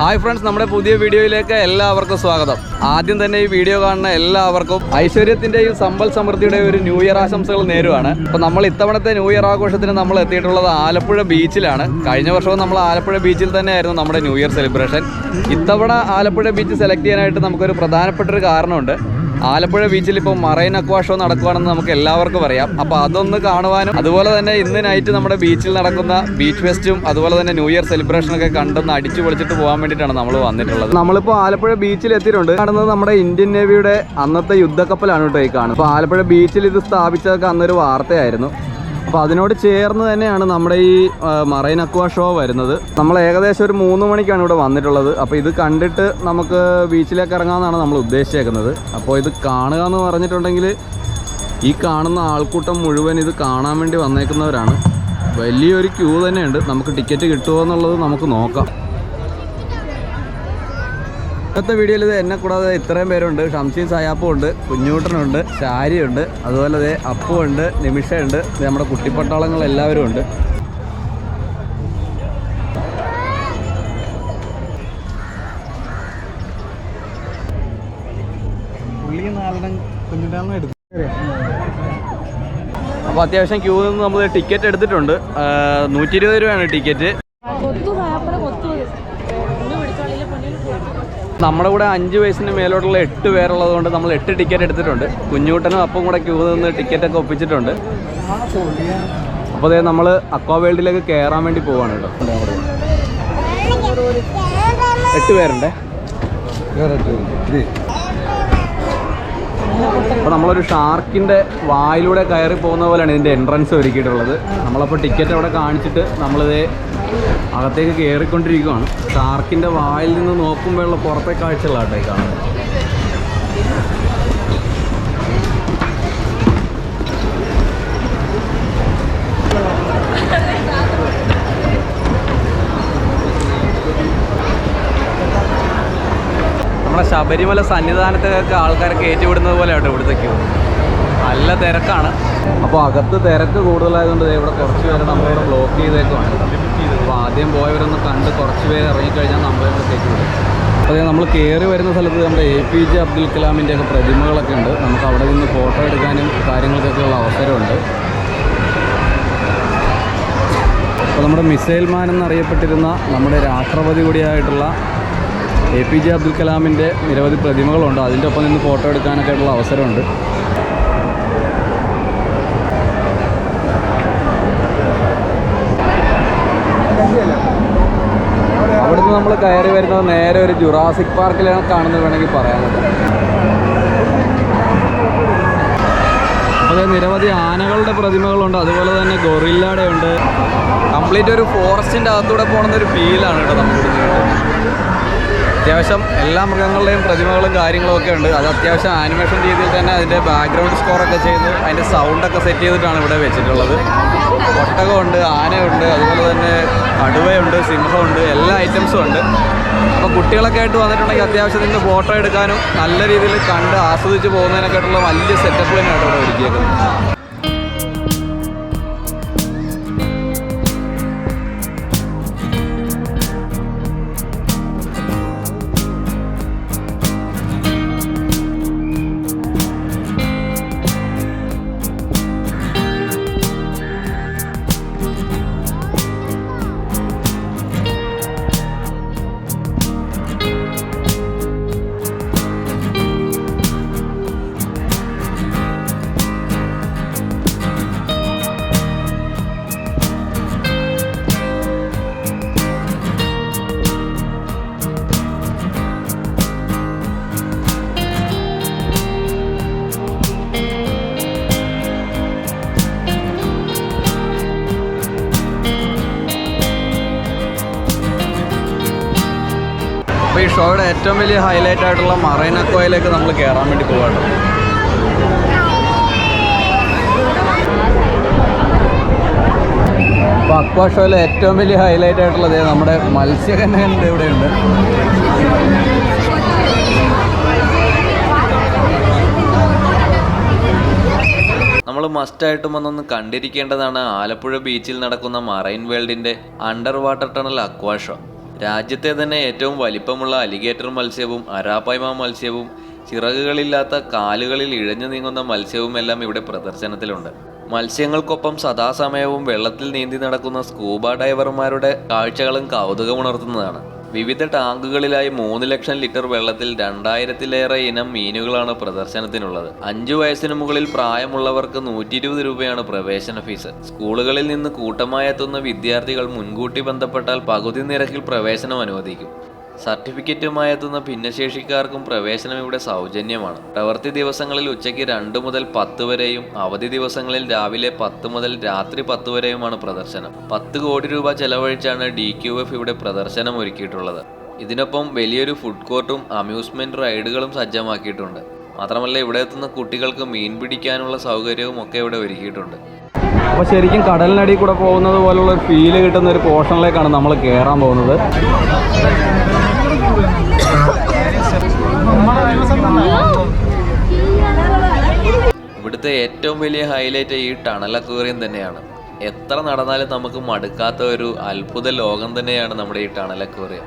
Hi friends നമ്മുടെ പുതിയ വീഡിയോയിലേക്ക് എല്ലാവർക്കും സ്വാഗതം. ആദ്യം തന്നെ ഈ വീഡിയോ കാണുന്ന എല്ലാവർക്കും ഐശ്വര്യത്തിന്റെയും സമ്പൽ സമൃദ്ധിയുടെയും ഒരു ന്യൂ ഇയർ ആശംസകൾ നേരുവാണ്. അപ്പോൾ നമ്മൾ ഇത്തവണത്തെ ന്യൂ ഇയർ ആഘോഷത്തിന് നമ്മൾ എത്തിയിട്ടുള്ളത് ആലപ്പുഴ ബീച്ചിലാണ്. കഴിഞ്ഞ വർഷവും നമ്മൾ ആലപ്പുഴ ബീച്ചിൽ തന്നെയായിരുന്നു നമ്മുടെ ന്യൂ ഇയർ സെലിബ്രേഷൻ ഇത്തവണ ആലപ്പുഴ ബീച്ച് സെലക്ട് ചെയ്യാനായിട്ട് നമുക്കൊരു പ്രധാനപ്പെട്ട ഒരു കാരണമുണ്ട്. ആലപ്പുഴ ബീച്ചിൽ ഇപ്പോൾ മറൈൻ അക്വാ ഷോ നടക്കുവാണെന്ന് നമുക്ക് എല്ലാവർക്കും അറിയാം. അപ്പോൾ അതൊന്ന് കാണുവാനും അതുപോലെ തന്നെ ഇന്ന് നൈറ്റ് നമ്മുടെ ബീച്ചിൽ നടക്കുന്ന ബീച്ച് ഫെസ്റ്റും അതുപോലെ തന്നെ ന്യൂ ഇയർ സെലിബ്രേഷനൊക്കെ കണ്ടൊന്ന് അടിച്ചു പൊളിച്ചിട്ട് പോകാൻ വേണ്ടിയിട്ടാണ് നമ്മൾ വന്നിട്ടുള്ളത്. നമ്മളിപ്പോൾ ആലപ്പുഴ ബീച്ചിൽ എത്തിയിട്ടുണ്ട്. കാണുന്നത് നമ്മുടെ ഇന്ത്യൻ നേവിയുടെ അന്നത്തെ യുദ്ധക്കപ്പലാണ് കേട്ടോ ഈ കാണുന്നത്. അപ്പോൾ ആലപ്പുഴ ബീച്ചിൽ ഇത് സ്ഥാപിച്ചതൊക്കെ അന്നൊരു വാർത്തയായിരുന്നു. അപ്പോൾ അതിനോട് ചേർന്ന് തന്നെയാണ് നമ്മുടെ ഈ മറൈൻ അക്വാ ഷോ വരുന്നത്. നമ്മൾ ഏകദേശം ഒരു മൂന്ന് മണിക്കാണ് ഇവിടെ വന്നിട്ടുള്ളത്. അപ്പോൾ ഇത് കണ്ടിട്ട് നമുക്ക് ബീച്ചിലേക്ക് ഇറങ്ങാമെന്നാണ് നമ്മൾ ഉദ്ദേശിച്ചേക്കുന്നത്. അപ്പോൾ ഇത് കാണുക എന്ന് പറഞ്ഞിട്ടുണ്ടെങ്കിൽ ഈ കാണുന്ന ആൾക്കൂട്ടം മുഴുവൻ ഇത് കാണാൻ വേണ്ടി വന്നേക്കുന്നവരാണ്. വലിയൊരു ക്യൂ തന്നെയുണ്ട്. നമുക്ക് ടിക്കറ്റ് കിട്ടുമോ എന്നുള്ളത് നമുക്ക് നോക്കാം. ഇന്നത്തെ വീഡിയോയിൽ ഇത് എന്നെ കൂടാതെ ഇത്രയും പേരുണ്ട്. ഷംസീൻ സയാപ്പും ഉണ്ട് കുഞ്ഞൂട്ടനുണ്ട് ശാരിയുണ്ട് അതുപോലെ അതെ അപ്പുണ്ട് നിമിഷയുണ്ട് നമ്മുടെ കുട്ടിപ്പട്ടാളങ്ങൾ എല്ലാവരും ഉണ്ട്. അപ്പോൾ അത്യാവശ്യം ക്യൂ നിന്ന് നമ്മൾ ടിക്കറ്റ് എടുത്തിട്ടുണ്ട്. നൂറ്റി ഇരുപത് രൂപയാണ് ടിക്കറ്റ് കൊത്തു ഭയപ്പെടെ കൊത്തു ഒന്ന് പിടിച്ചോളില്ല പൊന്നിൽ നമ്മുടെ കൂടെ അഞ്ച് വയസ്സിന് മേലോട്ടുള്ള എട്ട് പേരുള്ളത് കൊണ്ട് നമ്മൾ എട്ട് ടിക്കറ്റ് എടുത്തിട്ടുണ്ട്. കുഞ്ഞൂട്ടനും അപ്പം കൂടെ ക്യൂ നിന്ന് ടിക്കറ്റൊക്കെ ഒപ്പിച്ചിട്ടുണ്ട്. അപ്പോൾ അതേ നമ്മൾ അക്വാ വേൾഡിലേക്ക് കയറാൻ വേണ്ടി പോവാണ് കേട്ടോ. എട്ട് പേരുണ്ടേ? അപ്പോൾ നമ്മളൊരു ഷാർക്കിന്റെ വായിലൂടെ കയറി പോകുന്ന പോലെയാണ് ഇതിന്റെ എൻട്രൻസ് ഒരുക്കിയിട്ടുള്ളത്. നമ്മളപ്പോൾ ടിക്കറ്റ് അവിടെ കാണിച്ചിട്ട് നമ്മളിത് അകത്തേക്ക് കയറിക്കൊണ്ടിരിക്കുകയാണ് ഷാർക്കിന്റെ വായിൽ നിന്ന് നോക്കുമ്പോഴുള്ള പുറത്തെ കാഴ്ചകളാട്ടെ കാണുന്നത്. നമ്മുടെ ശബരിമല സന്നിധാനത്തിലൊക്കെ ആൾക്കാരെ ഏറ്റുവിടുന്നത് പോലെ ആട്ടോ ഇവിടുത്തെ നല്ല തിരക്കാണ്. അപ്പോൾ അകത്ത് തിരക്ക് കൂടുതലായതുകൊണ്ട് ഇവിടെ കുറച്ച് പേര് നമ്മളിവിടെ ബ്ലോക്ക് ചെയ്തേക്കുവാണ് അപ്പോൾ ആദ്യം പോയവരൊന്ന് കണ്ട് കുറച്ച് പേര് ഇറങ്ങിക്കഴിഞ്ഞാൽ നമ്മളിവിടെ ഇവിടെ അപ്പോൾ ദേ നമ്മൾ കയറി വരുന്ന സ്ഥലത്ത് നമ്മുടെ എ പി ജെ അബ്ദുൽ കലാമിന്റെ ഒക്കെ പ്രതിമകളൊക്കെ ഉണ്ട്. നമുക്ക് അവിടെ നിന്ന് ഫോട്ടോ എടുക്കാനും കാര്യങ്ങൾക്കൊക്കെ ഉള്ള അവസരമുണ്ട്. അപ്പോൾ നമ്മുടെ മിസൈൽ മാൻ എന്നറിയപ്പെട്ടിരുന്ന നമ്മുടെ രാഷ്ട്രപതി കൂടിയായിട്ടുള്ള എ പി ജെ അബ്ദുൽ കലാമിന്റെ നിരവധി പ്രതിമകളുണ്ട്. അതിന്റെ ഒപ്പം നിന്ന് ഫോട്ടോ എടുക്കാനൊക്കെ ആയിട്ടുള്ള അവസരമുണ്ട്. നമ്മൾ കയറി വരുന്നത് നേരെ ഒരു ജുറാസിക് പാർക്കിലാണ് കാണുന്നത് വേണമെങ്കിൽ പറയാൻ അതെ നിരവധി ആനകളുടെ പ്രതിമകളുണ്ട്. അതുപോലെ തന്നെ ഗൊറില്ലയുടെ ഉണ്ട് കംപ്ലീറ്റ് ഒരു ഫോറസ്റ്റിന്റെ അകത്തൂടെ പോകുന്ന ഒരു ഫീലാണ് കേട്ടോ നമുക്ക് അത്യാവശ്യം എല്ലാ മൃഗങ്ങളുടെയും പ്രതിമകളും കാര്യങ്ങളും ഒക്കെ ഉണ്ട്. അത് അത്യാവശ്യം ആനിമേഷൻ രീതിയിൽ തന്നെ അതിന്റെ ബാക്ക്ഗ്രൗണ്ട് സ്കോറൊക്കെ ചെയ്ത് അതിന്റെ സൗണ്ടൊക്കെ സെറ്റ് ചെയ്തിട്ടാണ് ഇവിടെ വെച്ചിട്ടുള്ളത്. ഒട്ടകമുണ്ട് ആനയുണ്ട് അതുപോലെ തന്നെ കടുവയുണ്ട് സിംഹമുണ്ട് എല്ലാ ഐറ്റംസും ഉണ്ട്. അപ്പോൾ കുട്ടികളൊക്കെ ആയിട്ട് വന്നിട്ടുണ്ടെങ്കിൽ അത്യാവശ്യം നിന്ന് ഫോട്ടോ എടുക്കാനും നല്ല രീതിയിൽ കണ്ട് ആസ്വദിച്ച് പോകുന്നതിനൊക്കെ ആയിട്ടുള്ള വലിയ സെറ്റപ്പ് തന്നെയാണ് ഇവിടെ ഒരുക്കിയേക്കുന്നത്. ഷോയുടെ ഏറ്റവും വലിയ ഹൈലൈറ്റ് ആയിട്ടുള്ള മറൈന കോയിലേക്ക് നമ്മൾ കയറാൻ വേണ്ടി പോവാണ് അപ്പോൾ അക്വാ ഷോയിലെ ഏറ്റവും വലിയ ഹൈലൈറ്റ് ആയിട്ടുള്ളത് നമ്മുടെ മത്സ്യകന്യകൻ ദേ ഇവിടെയുണ്ട് നമ്മൾ മസ്റ്റായിട്ടും വന്നൊന്ന് കണ്ടിരിക്കേണ്ടതാണ് ആലപ്പുഴ ബീച്ചിൽ നടക്കുന്ന marine വേൾഡിന്റെ under water tunnel aqua show. രാജ്യത്തെ തന്നെ ഏറ്റവും വലിപ്പമുള്ള അലിഗേറ്റർ മത്സ്യവും അരാപ്പായ്മ മത്സ്യവും ചിറകുകളില്ലാത്ത കാലുകളിൽ ഇഴഞ്ഞു നീങ്ങുന്ന മത്സ്യവും എല്ലാം ഇവിടെ പ്രദർശനത്തിലുണ്ട്. മത്സ്യങ്ങൾക്കൊപ്പം സദാസമയവും വെള്ളത്തിൽ നീന്തി നടക്കുന്ന സ്കൂബ ഡൈവർമാരുടെ കാഴ്ചകളും കൗതുകമുണർത്തുന്നതാണ്. വിവിധ ടാങ്കുകളിലായി മൂന്ന് ലക്ഷം ലിറ്റർ വെള്ളത്തിൽ രണ്ടായിരത്തിലേറെ ഇനം മീനുകളാണ് പ്രദർശനത്തിനുള്ളത്. അഞ്ചു വയസ്സിന് മുകളിൽ പ്രായമുള്ളവർക്ക് നൂറ്റി ഇരുപത് രൂപയാണ് പ്രവേശന ഫീസ്. സ്കൂളുകളിൽ നിന്ന് കൂട്ടമായി എത്തുന്ന വിദ്യാർത്ഥികൾ മുൻകൂട്ടി ബന്ധപ്പെട്ടാൽ പകുതി നിരക്കിൽ പ്രവേശനം അനുവദിക്കും. സർട്ടിഫിക്കറ്റുമായി എത്തുന്ന ഭിന്നശേഷിക്കാർക്കും പ്രവേശനം ഇവിടെ സൗജന്യമാണ്. പ്രവൃത്തി ദിവസങ്ങളിൽ ഉച്ചയ്ക്ക് രണ്ട് മുതൽ പത്ത് വരെയും അവധി ദിവസങ്ങളിൽ രാവിലെ പത്ത് മുതൽ രാത്രി പത്ത് വരെയുമാണ് പ്രദർശനം. പത്ത് കോടി രൂപ ചെലവഴിച്ചാണ് ഡി ക്യു എഫ് ഇവിടെ പ്രദർശനം ഒരുക്കിയിട്ടുള്ളത് ഇതിനൊപ്പം വലിയൊരു ഫുഡ് കോർട്ടും അമ്യൂസ്മെന്റ് റൈഡുകളും സജ്ജമാക്കിയിട്ടുണ്ട്. മാത്രമല്ല ഇവിടെ എത്തുന്ന കുട്ടികൾക്ക് മീൻ പിടിക്കാനുള്ള സൗകര്യവും ഒക്കെ ഇവിടെ ഒരുക്കിയിട്ടുണ്ട്. അപ്പോൾ ശരിക്കും കടലിനടിയിൽ കൂടെ പോകുന്നത് പോലുള്ള ഫീൽ കിട്ടുന്ന ഒരു പോർഷനിലേക്കാണ് നമ്മൾ കയറാൻ പോകുന്നത്. ഇവിടുത്തെ ഏറ്റവും വലിയ ഹൈലൈറ്റ് ഈ ടണൽ അക്വേറിയം തന്നെയാണ്. എത്ര നടന്നാലും നമുക്ക് മടുക്കാത്ത ഒരു അത്ഭുത ലോകം തന്നെയാണ് നമ്മുടെ ഈ ടണൽ അക്വേറിയം.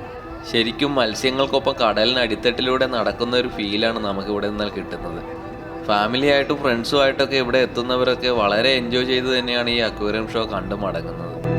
ശരിക്കും മത്സ്യങ്ങൾക്കൊപ്പം കടലിന് അടിത്തട്ടിലൂടെ നടക്കുന്ന ഒരു ഫീലാണ് നമുക്ക് ഇവിടെ നിന്നാൽ കിട്ടുന്നത്. ഫാമിലി ആയിട്ടും ഫ്രണ്ട്സും ആയിട്ടൊക്കെ ഇവിടെ എത്തുന്നവരൊക്കെ വളരെ എൻജോയ് ചെയ്ത് തന്നെയാണ് ഈ അക്വേറിയം ഷോ കണ്ടു മടങ്ങുന്നത്.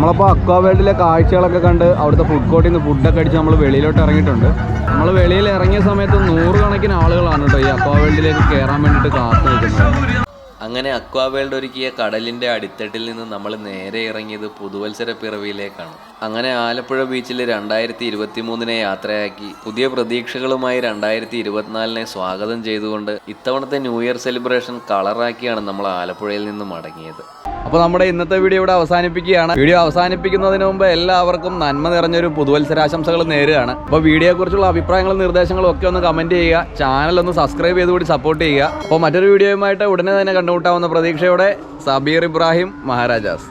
നമ്മളപ്പോൾ അക്വാ വേൾഡിലെ കാഴ്ചകളൊക്കെ കണ്ട് അവിടുത്തെ ഫുഡ് കോർട്ടിൽ നിന്ന് ഫുഡൊക്കെ അടിച്ച് നമ്മൾ വെളിയിലോട്ട് ഇറങ്ങിയിട്ടുണ്ട്. നമ്മൾ വെളിയിൽ ഇറങ്ങിയ സമയത്ത് നൂറുകണക്കിന് ആളുകളാണ് കേട്ടോ ഈ അക്വാ വേൾഡിലേക്ക് കയറാൻ വേണ്ടിയിട്ട് കാത്തു നിൽക്കുന്നത്. അങ്ങനെ അക്വാ വേൾഡ് ഒരുക്കിയ കടലിന്റെ അടിത്തട്ടിൽ നിന്ന് നമ്മൾ നേരെ ഇറങ്ങിയത് പുതുവത്സര പിറവിയിലേക്കാണ്. അങ്ങനെ ആലപ്പുഴ ബീച്ചിൽ രണ്ടായിരത്തി ഇരുപത്തി മൂന്നിനെ യാത്രയാക്കി. പുതിയ പ്രതീക്ഷകളുമായി രണ്ടായിരത്തി ഇരുപത്തിനാലിനെ സ്വാഗതം ചെയ്തുകൊണ്ട് ഇത്തവണത്തെ ന്യൂ ഇയർ സെലിബ്രേഷൻ കളറാക്കിയാണ് നമ്മൾ ആലപ്പുഴയിൽ നിന്ന് മടങ്ങിയത്. അപ്പോൾ നമ്മുടെ ഇന്നത്തെ വീഡിയോ ഇവിടെ അവസാനിപ്പിക്കുകയാണ്. വീഡിയോ അവസാനിപ്പിക്കുന്നതിന് മുമ്പ് എല്ലാവർക്കും നന്മ നിറഞ്ഞൊരു പുതുവത്സരാശംസകൾ നേരുകയാണ്. അപ്പോൾ വീഡിയോയെക്കുറിച്ചുള്ള അഭിപ്രായങ്ങളും നിർദ്ദേശങ്ങളും ഒക്കെ ഒന്ന് കമന്റ് ചെയ്യുക. ചാനൽ ഒന്ന് സബ്സ്ക്രൈബ് ചെയ്ത് കൂടി സപ്പോർട്ട് ചെയ്യുക. അപ്പോൾ മറ്റൊരു വീഡിയോയുമായിട്ട് ഉടനെ തന്നെ കണ്ടുമുട്ടാവുന്ന പ്രതീക്ഷയോടെ സബീർ ഇബ്രാഹിം മഹാരാജാസ്.